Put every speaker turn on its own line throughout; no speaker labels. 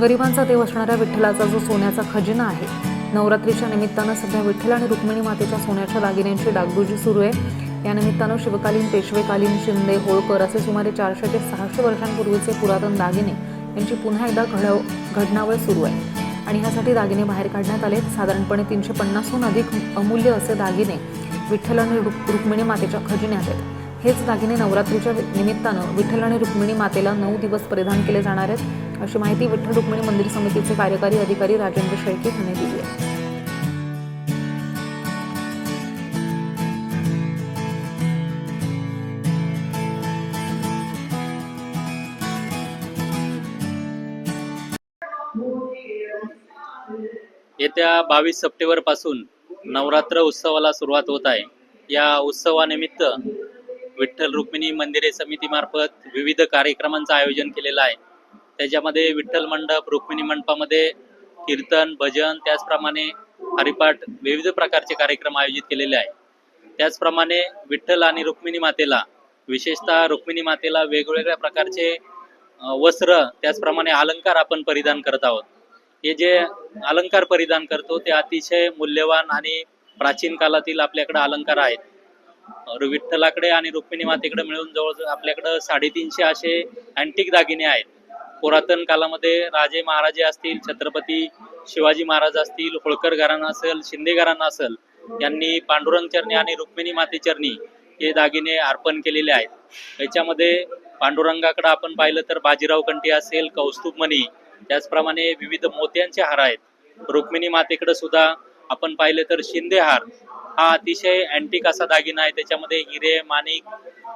गरिबांचा देव असणाऱ्या विठ्ठलाचा जो सोन्याचा खजिना आहे नवरात्रीच्या निमित्तानं सध्या विठ्ठल आणि रुक्मिणी मातेच्या सोन्याच्या दागिन्यांची डागडुजी सुरू आहे. या निमित्तानं शिवकालीन पेशवेकालीन शिंदे होळकर असे सुमारे चारशे ते सहाशे वर्षांपूर्वीचे पुरातन दागिने यांची पुन्हा एकदा घडव घडणावळ सुरू आहे. आणि ह्यासाठी दागिने बाहेर काढण्यात आले साधारणपणे तीनशे पन्नासहून अधिक अमूल्य असे दागिने विठ्ठल आणि रुक्मिणी मातेच्या खजिन्यात आहेत. हेच दागिने नवरात्रीच्या निमित्तानं विठ्ठल आणि रुक्मिणी मातेला नऊ दिवस परिधान केले जाणार आहेत. अशी माहिती विठ्ठल रुक्मिणी मंदिर समितीचे कार्यकारी अधिकारी राजेंद्र शेळके यांनी दिली आहे.
येत्या बावीस सप्टेंबरपासून नवरात्र उत्सवाला सुरुवात होत आहे. या उत्सवानिमित्त विठ्ठल रुक्मिणी मंदिरे समितीमार्फत विविध कार्यक्रमांचं आयोजन केलेलं आहे. त्याच्यामध्ये विठ्ठल मंडप रुक्मिणी मंडपामध्ये कीर्तन भजन त्याचप्रमाणे हरिपाठ विविध प्रकारचे कार्यक्रम आयोजित केलेले आहे. त्याचप्रमाणे विठ्ठल आणि रुक्मिणी मातेला विशेषतः रुक्मिणी मातेला वेगवेगळ्या प्रकारचे वस्त्र त्याचप्रमाणे अलंकार आपण परिधान करत आहोत. हे जे अलंकार परिधान करतो ते अतिशय मूल्यवान आणि प्राचीन काळातील आपल्याकडे अलंकार आहेत. विठ्ठलाकडे आणि रुक्मिणी मातेकडे मिळून जवळजवळ आपल्याकडं साडेतीनशे असे अँटिक दागिने आहेत. पुरातन काळामध्ये राजे महाराजे असतील छत्रपती शिवाजी महाराज असतील होळकर घराणं असेल शिंदे घराणं असेल यांनी पांडुरंग चरणी आणि रुक्मिणी माते चरणी हे दागिने अर्पण केलेले आहेत. याच्यामध्ये पांडुरंगाकडे आपण पाहिलं तर बाजीराव कंठी असेल कौस्तुभमणी त्याचप्रमाणे विविध मोत्यांचे हार आहेत. रुक्मिणी मातेकडे सुद्धा आपण पाहिलं तर शिंदे हार हा अतिशय अँटिक असा दागिना आहे. त्याच्यामध्ये हिरे माणिक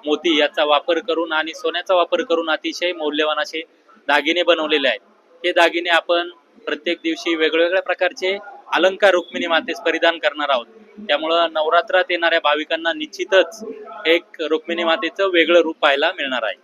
मोती याचा वापर करून आणि सोन्याचा वापर करून अतिशय मौल्यवान असे दागिने बनवलेले आहेत. हे दागिने आपण प्रत्येक दिवशी वेगवेगळ्या प्रकारचे अलंकार रुक्मिणी मातेस परिधान करणार आहोत. त्यामुळं नवरात्रात येणाऱ्या भाविकांना निश्चितच एक रुक्मिणी मातेचं वेगळं रूप पाहायला मिळणार आहे.